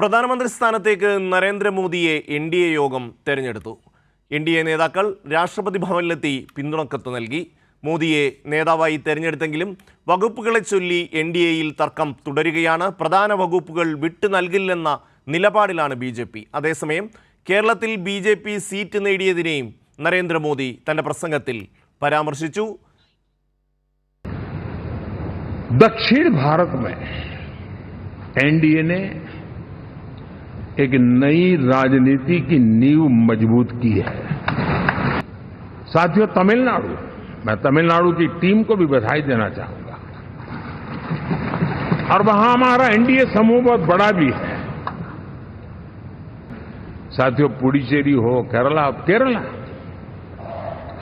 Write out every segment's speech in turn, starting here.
പ്രധാനമന്ത്രി സ്ഥാനത്തേക്ക് നരേന്ദ്രമോദിയെ എൻ ഡി എ യോഗം തെരഞ്ഞെടുത്തു. എൻ ഡി എ നേതാക്കൾ രാഷ്ട്രപതി ഭവനിലെത്തി പിന്തുണക്കത്ത് നൽകി. മോദിയെ നേതാവായി തെരഞ്ഞെടുത്തെങ്കിലും വകുപ്പുകളെ ചൊല്ലി എൻ ഡി എയിൽ തർക്കം തുടരുകയാണ്. പ്രധാന വകുപ്പുകൾ വിട്ടു നൽകില്ലെന്ന നിലപാടിലാണ് ബി ജെ പി. അതേസമയം കേരളത്തിൽ ബി ജെ പി സീറ്റ് നേടിയതിനെയും നരേന്ദ്രമോദി തന്റെ പ്രസംഗത്തിൽ പരാമർശിച്ചു. ദക്ഷിണ ഭാരത് എൻ ഡി എ एक नई राजनीति की नींव मज़बूत की है। साथियों, तमिलनाडु। मैं तमिलनाडु की टीम को भी बधाई देना चाहूँगा। और वहाँ हमारा एनडीए समूह बहुत बड़ा भी है। साथियों, पुडुचेरी हो, केरला केरला।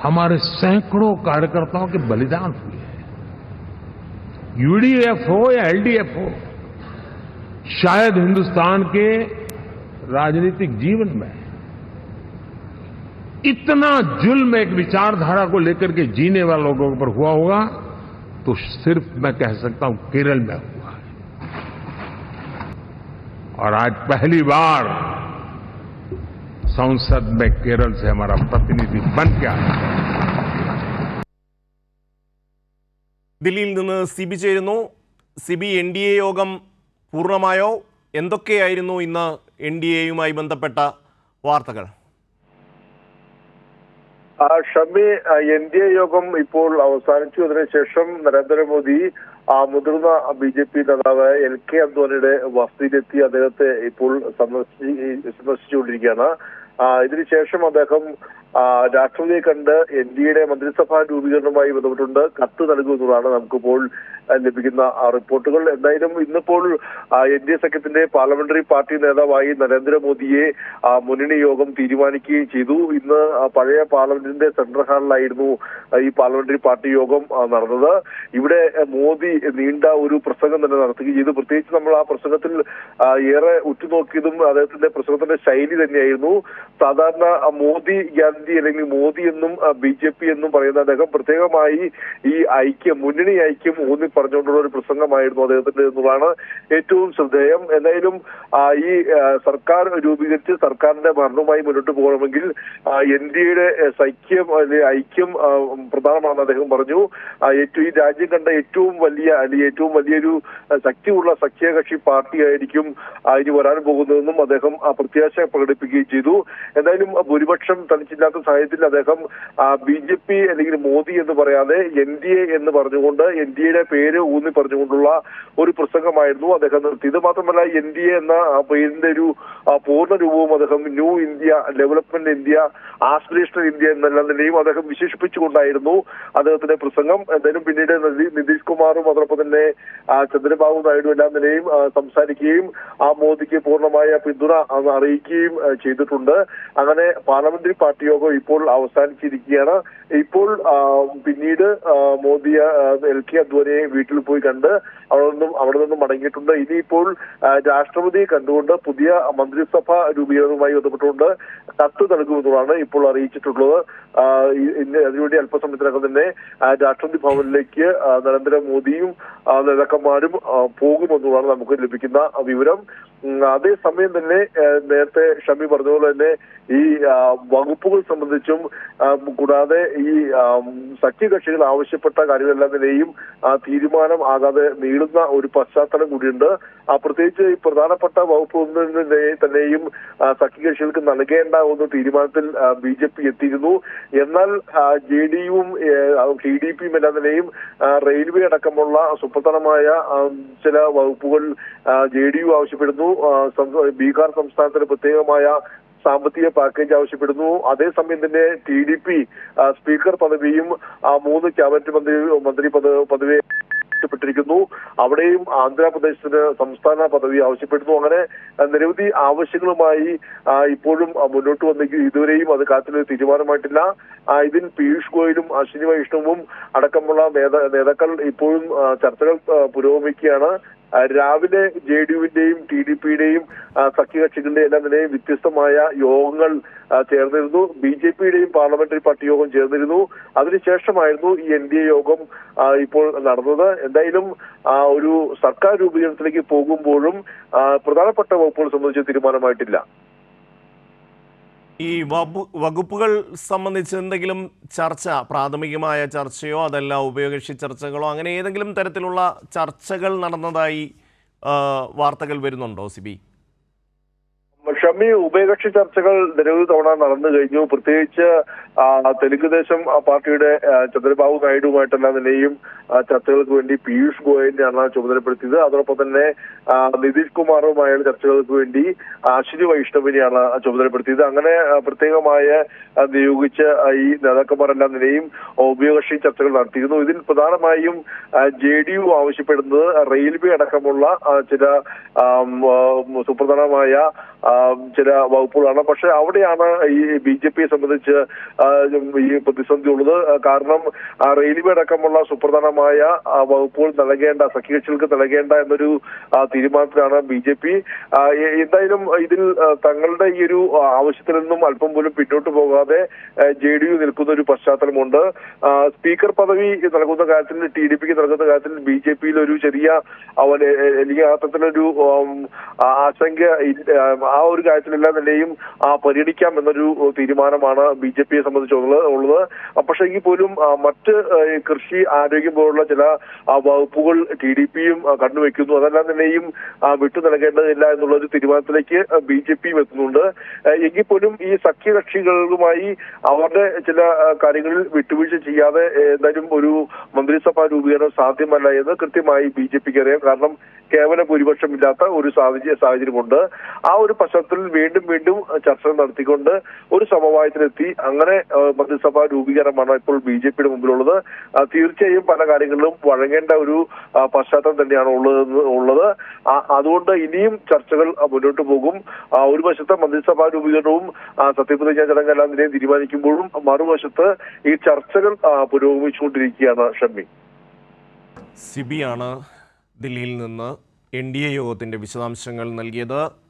हमारे सैकड़ों कार्यकर्ताओं के बलिदान हुए हैं। यूडीएफ हो या एलडीएफ हो, शायद हिंदुस्तान के राजनीतिक जीवन में इतना जुल्म एक विचारधारा को लेकर के जीने वाले लोगों पर हुआ होगा तो सिर्फ मैं कह सकता हूं केरल में हुआ है और आज पहली बार संसद में केरल से हमारा प्रतिनिधि बन के आया है ദില്ലിയിൽ നിന്ന് സിബി ചേരുന്നു സിബി എൻ ഡി എ യോഗം പൂർണ്ണമായോ എന്തൊക്കെയായിരുന്നു ഇന്ന് N D എയുമായി ബന്ധപ്പെട്ട വാർത്തകൾ. ഷമി എൻ ഡി എ യോഗം ഇപ്പോൾ അവസാനിച്ചു. അതിനുശേഷം നരേന്ദ്രമോദി ആ മുതിർന്ന ബി ജെ പി നേതാവ് എൽ കെ അദ്വാനിയുടെ വസതിയിലെത്തി അദ്ദേഹത്തെ ഇപ്പോൾ സന്ദർശിച്ചു സന്ദർശിച്ചുകൊണ്ടിരിക്കുകയാണ്. ഇതിനുശേഷം അദ്ദേഹം രാഷ്ട്രപതിയെ കണ്ട് എൻ ഡി എയുടെ മന്ത്രിസഭാ രൂപീകരണവുമായി ബന്ധപ്പെട്ടുണ്ട്. കത്ത് നൽകുന്നതാണ് നമുക്കിപ്പോൾ ലഭിക്കുന്ന റിപ്പോർട്ടുകൾ. എന്തായാലും ഇന്നിപ്പോൾ എൻ ഡി എ സഖ്യത്തിന്റെ പാർലമെന്ററി പാർട്ടി നേതാവായി നരേന്ദ്രമോദിയെ മുന്നണി യോഗം തീരുമാനിക്കുകയും ചെയ്തു. ഇന്ന് പഴയ പാർലമെന്റിന്റെ സെൻട്രൽ ഹാളിലായിരുന്നു ഈ പാർലമെന്ററി പാർട്ടി യോഗം നടന്നത്. ഇവിടെ മോദി നീണ്ട ഒരു പ്രസംഗം തന്നെ നടത്തുകയും ചെയ്തു. പ്രത്യേകിച്ച് നമ്മൾ ആ പ്രസംഗത്തിൽ ഏറെ ഉറ്റുനോക്കിയതും അദ്ദേഹത്തിന്റെ പ്രസംഗത്തിന്റെ ശൈലി തന്നെയായിരുന്നു. സാധാരണ മോദി മോദി ഗ്യാരണ്ടി അല്ലെങ്കിൽ മോദി എന്നും ബി ജെ പി എന്നും പറയുന്ന അദ്ദേഹം പ്രത്യേകമായി ഈ ഐക്യം മുന്നണി ഐക്യം ഊന്നി പറഞ്ഞുകൊണ്ടുള്ള ഒരു പ്രസംഗമായിരുന്നു അദ്ദേഹത്തിന്റെ എന്നുള്ളതാണ് ഏറ്റവും ശ്രദ്ധേയം. എന്തായാലും ഈ സർക്കാർ രൂപീകരിച്ച് സർക്കാരിന്റെ ഭരണവുമായി മുന്നോട്ട് പോകണമെങ്കിൽ എൻ ഡി എയുടെ സഖ്യം അല്ലെങ്കിൽ ഐക്യം പ്രധാനമാണെന്ന് അദ്ദേഹം പറഞ്ഞു. ഏറ്റവും ഈ രാജ്യം കണ്ട ഏറ്റവും വലിയ അല്ലെങ്കിൽ ഏറ്റവും വലിയൊരു ശക്തിയുള്ള സഖ്യകക്ഷി പാർട്ടിയായിരിക്കും ഇനി വരാൻ പോകുന്നതെന്നും അദ്ദേഹം പ്രത്യാശ പ്രകടിപ്പിക്കുകയും ചെയ്തു. എന്തായാലും ഭൂരിപക്ഷം തനിച്ചില്ലാത്ത സാഹചര്യത്തിൽ അദ്ദേഹം ബി ജെ പി അല്ലെങ്കിൽ മോദി എന്ന് പറയാതെ എൻ ഡി എ എന്ന് പറഞ്ഞുകൊണ്ട് എൻ ഡി എയുടെ പേര് ഊന്നി പറഞ്ഞുകൊണ്ടുള്ള ഒരു പ്രസംഗമായിരുന്നു അദ്ദേഹം നിർത്തി ഇത് മാത്രമല്ല എൻ ഡി എ എന്ന പേരിന്റെ ഒരു പൂർണ രൂപവും അദ്ദേഹം new India development India aspirational India എന്നെല്ലാം തന്നെയും അദ്ദേഹം വിശേഷിപ്പിച്ചുകൊണ്ടായിരുന്നു അദ്ദേഹത്തിന്റെ പ്രസംഗം. എന്തായാലും പിന്നീട് നിതീഷ് കുമാറും അതോടൊപ്പം തന്നെ ചന്ദ്രബാബു നായിഡു എല്ലാം തന്നെയും സംസാരിക്കുകയും ആ മോദിക്ക് പൂർണമായ പിന്തുണ അറിയിക്കുകയും ചെയ്തിട്ടുണ്ട്. അങ്ങനെ പാർലമെന്ററി പാർട്ടി യോഗം ഇപ്പോൾ അവസാനിച്ചിരിക്കുകയാണ്. ഇപ്പോൾ പിന്നീട് മോദിയ എൽ കെ അദ്വാനിയെ വീട്ടിൽ പോയി കണ്ട് അവിടെ നിന്നും അവിടെ നിന്നും മടങ്ങിയിട്ടുണ്ട്. ഇനിയിപ്പോൾ രാഷ്ട്രപതിയെ കണ്ടുകൊണ്ട് പുതിയ മന്ത്രിസഭ രൂപീകരണവുമായി ബന്ധപ്പെട്ടുകൊണ്ട് കത്ത് നൽകുമെന്നുള്ളതാണ് ഇപ്പോൾ അറിയിച്ചിട്ടുള്ളത്. ഇന്ന് അതിനുവേണ്ടി അല്പസമയത്തിനകം തന്നെ രാഷ്ട്രപതി ഭവനിലേക്ക് നരേന്ദ്രമോദിയും നേതാക്കന്മാരും പോകുമെന്നുള്ളതാണ് നമുക്ക് ലഭിക്കുന്ന വിവരം. അതേസമയം തന്നെ നേരത്തെ ഷമി പറഞ്ഞതുപോലെ തന്നെ ഈ വകുപ്പുകൾ സംബന്ധിച്ചും കൂടാതെ ഈ സഖ്യകക്ഷികൾ ആവശ്യപ്പെട്ട കാര്യങ്ങളെല്ലാം തന്നെയും ആ, തീരുമാനം ആകാതെ നീളുന്ന ഒരു പശ്ചാത്തലം കൂടിയുണ്ട്. പ്രത്യേകിച്ച് ഈ പ്രധാനപ്പെട്ട വകുപ്പ് ഒന്നിനെ തന്നെയും സഖ്യകക്ഷികൾക്ക് നൽകേണ്ട ഒന്ന് തീരുമാനത്തിൽ ബി ജെ പി എത്തിയിരുന്നു. എന്നാൽ ജെ ഡി യുവും ടി ഡി പിയും എല്ലാ റെയിൽവേ അടക്കമുള്ള സുപ്രധാനമായ ചില വകുപ്പുകൾ ജെ ഡി യു ആവശ്യപ്പെടുന്നു. ബീഹാർ സംസ്ഥാനത്തിന് പ്രത്യേകമായ സാമ്പത്തിക പാക്കേജ് ആവശ്യപ്പെടുന്നു. അതേസമയം തന്നെ ടി ഡി പി സ്പീക്കർ പദവിയും ആ, മൂന്ന് ക്യാബിനറ്റ് മന്ത്രി മന്ത്രി പദ പദവി ആവശ്യപ്പെട്ടിരിക്കുന്നു. അവിടെയും ആന്ധ്രാപ്രദേശത്തിന് സംസ്ഥാന പദവി ആവശ്യപ്പെടുന്നു. അങ്ങനെ നിരവധി ആവശ്യങ്ങളുമായി ഇപ്പോഴും മുന്നോട്ട് വന്നെങ്കിൽ ഇതുവരെയും അത് കാര്യത്തിൽ തീരുമാനമായിട്ടില്ല. ഇതിൽ പീയൂഷ് ഗോയലും അശ്വിനി വൈഷ്ണവും അടക്കമുള്ള നേതാക്കൾ ഇപ്പോഴും ചർച്ചകൾ പുരോഗമിക്കുകയാണ്. രാവിലെ ജെ ഡി യുവിന്റെയും ടി ഡി പിയുടെയും സഖ്യകക്ഷികളുടെയും എല്ലാം നിലയും വ്യത്യസ്തമായ യോഗങ്ങൾ ചേർന്നിരുന്നു. ബി ജെ പിയുടെയും പാർലമെന്ററി പാർട്ടി യോഗം ചേർന്നിരുന്നു. അതിനുശേഷമായിരുന്നു ഈ എൻ ഡി എ യോഗം ഇപ്പോൾ നടന്നത്. എന്തായാലും ഒരു സർക്കാർ രൂപീകരണത്തിലേക്ക് പോകുമ്പോഴും പ്രധാനപ്പെട്ട വകുപ്പുകൾ സംബന്ധിച്ച് തീരുമാനമായിട്ടില്ല. ഈ വകു- വകുപ്പുകൾ സംബന്ധിച്ച് എന്തെങ്കിലും ചർച്ച പ്രാഥമികമായ ചർച്ചയോ അതല്ല ഉഭയകക്ഷി ചർച്ചകളോ അങ്ങനെ ഏതെങ്കിലും തരത്തിലുള്ള ചർച്ചകൾ നടന്നതായി വാർത്തകൾ വരുന്നുണ്ടോ സിബി? ഷമി ഉഭയകക്ഷി ചർച്ചകൾ നിരവധി തവണ നടന്നു കഴിഞ്ഞു. പ്രത്യേകിച്ച് ആ, തെലുങ്ക് ദേശം പാർട്ടിയുടെ ചന്ദ്രബാബു നായിഡുവുമായിട്ടെല്ലാം നിലയും ചർച്ചകൾക്ക് വേണ്ടി പീയൂഷ് ഗോയലിനെയാണ് ചുമതലപ്പെടുത്തിയത്. അതോടൊപ്പം തന്നെ നിതീഷ് കുമാറുമായുള്ള ചർച്ചകൾക്ക് വേണ്ടി അശ്വിനി വൈഷ്ണവിനെയാണ് ചുമതലപ്പെടുത്തിയത്. അങ്ങനെ പ്രത്യേകമായ നിയോഗിച്ച ഈ നേതാക്കന്മാരെല്ലാം നിലയും ഉഭയകക്ഷി ചർച്ചകൾ നടത്തിയിരുന്നു. ഇതിൽ പ്രധാനമായും ജെ ഡി യു ആവശ്യപ്പെടുന്നത് റെയിൽവേ അടക്കമുള്ള ചില സുപ്രധാനമായ ചില വകുപ്പുകളാണ്. പക്ഷെ അവിടെയാണ് ഈ ബി ജെ പിയെ സംബന്ധിച്ച് ഈ പ്രതിസന്ധി ഉള്ളത്. കാരണം റെയിൽവേ അടക്കമുള്ള സുപ്രധാനമായ വകുപ്പുകൾ നൽകേണ്ട സഖ്യകക്ഷികൾക്ക് നൽകേണ്ട എന്നൊരു തീരുമാനത്തിലാണ് ബി ജെ പി എന്തായാലും ഇതിൽ തങ്ങളുടെ ഈ ഒരു ആവശ്യത്തിൽ നിന്നും അല്പം പോലും പിന്നോട്ട് പോകാതെ ജെ ഡി യു നിൽക്കുന്ന ഒരു പശ്ചാത്തലമുണ്ട്. സ്പീക്കർ പദവി നൽകുന്ന കാര്യത്തിൽ ടി ഡി പിക്ക് നൽകുന്ന കാര്യത്തിൽ ബി ജെ പിയിൽ ഒരു ചെറിയ എനിക്ക് അത്തരത്തിലൊരു ആശങ്ക ആ ഒരു കാര്യത്തിലെല്ലാം നിലയും പരിഗണിക്കാം എന്നൊരു തീരുമാനമാണ് ബി ജെ പിയെ സംബന്ധിച്ചുള്ളത് ഉള്ളത്. പക്ഷേ എങ്കിൽ പോലും മറ്റ് കൃഷി ആരോഗ്യം പോലുള്ള ചില വകുപ്പുകൾ ടി ഡി പിയും കണ്ടുവെക്കുന്നു അതെല്ലാം തന്നെയും വിട്ടു നൽകേണ്ടതില്ല എന്നുള്ള ഒരു തീരുമാനത്തിലേക്ക് ബി ജെ പിയും എത്തുന്നുണ്ട്. എങ്കിൽ പോലും ഈ സഖ്യകക്ഷികളുമായി അവരുടെ ചില കാര്യങ്ങളിൽ വിട്ടുവീഴ്ച ചെയ്യാതെ എന്തായാലും ഒരു മന്ത്രിസഭാ രൂപീകരണം സാധ്യമല്ല എന്ന് കൃത്യമായി ബി ജെ പിക്ക് അറിയാം. കാരണം കേവല ഭൂരിപക്ഷമില്ലാത്ത ഒരു സാഹചര്യ സാഹചര്യമുണ്ട്. ആ ഒരു പശ്ചാത്തലത്തിൽ വീണ്ടും വീണ്ടും ചർച്ച നടത്തിക്കൊണ്ട് ഒരു സമവായത്തിലെത്തി. അങ്ങനെ മന്ത്രിസഭാ രൂപീകരണമാണ് ഇപ്പോൾ ബി ജെ പിയുടെ മുമ്പിലുള്ളത്. തീർച്ചയായും പല കാര്യങ്ങളിലും വഴങ്ങേണ്ട ഒരു പശ്ചാത്തലം തന്നെയാണ് ഉള്ളത്. ഉള്ളത് അതുകൊണ്ട് ഇനിയും ചർച്ചകൾ മുന്നോട്ട് പോകും. ഒരു വശത്ത് മന്ത്രിസഭാ രൂപീകരണവും സത്യപ്രതിജ്ഞ ചടങ്ങെല്ലാം നിലയും തീരുമാനിക്കുമ്പോഴും മറുവശത്ത് ഈ ചർച്ചകൾ പുരോഗമിച്ചുകൊണ്ടിരിക്കുകയാണ് ഷമ്മി സിബിയാണ് ദില്ലിയിൽ നിന്ന് എൻ ഡി എ യോഗത്തിന്റെ വിശദാംശങ്ങൾ നൽകിയത്.